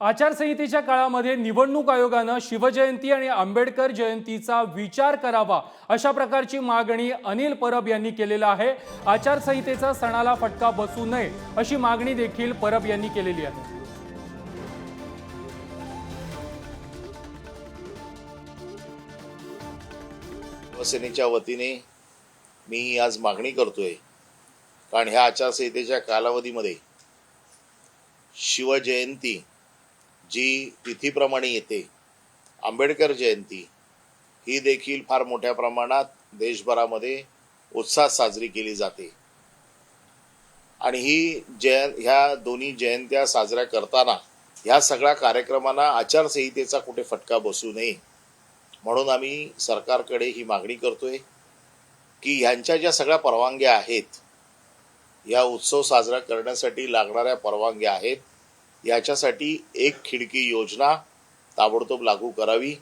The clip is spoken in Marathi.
आचारसंहितेच्या काळामध्ये निवडणूक आयोगानं शिवजयंती आणि आंबेडकर जयंतीचा विचार करावा अशा प्रकारची मागणी अनिल परब यांनी केलेला आहे. आचारसंहितेचा सणाला फटका बसू नये अशी मागणी देखील परब यांनी केलेली आहे. शिवसेनेच्या वतीने मी आज मागणी करतोय. कारण ह्या आचारसंहितेच्या कालावधीमध्ये शिवजयंती जी तिथीप्रमाणे येते. आंबेडकर जयंती ही देखील फार मोठ्या प्रमाणात देशभरामध्ये उत्साहात साजरी केली जाते. आणि ही जय ह्या दोन्ही जयंत्या साजऱ्या करताना ह्या सगळ्या कार्यक्रमांना आचारसंहितेचा कुठे फटका बसू नये. म्हणून आम्ही सरकारकडे ही मागणी करतोय की ह्यांच्या ज्या सगळ्या परवानग्या आहेत या उत्सव साजरा करण्यासाठी लागणाऱ्या परवानग्या आहेत याच्यासाठी एक खिडकी योजना ताबडतोब लागू करावी.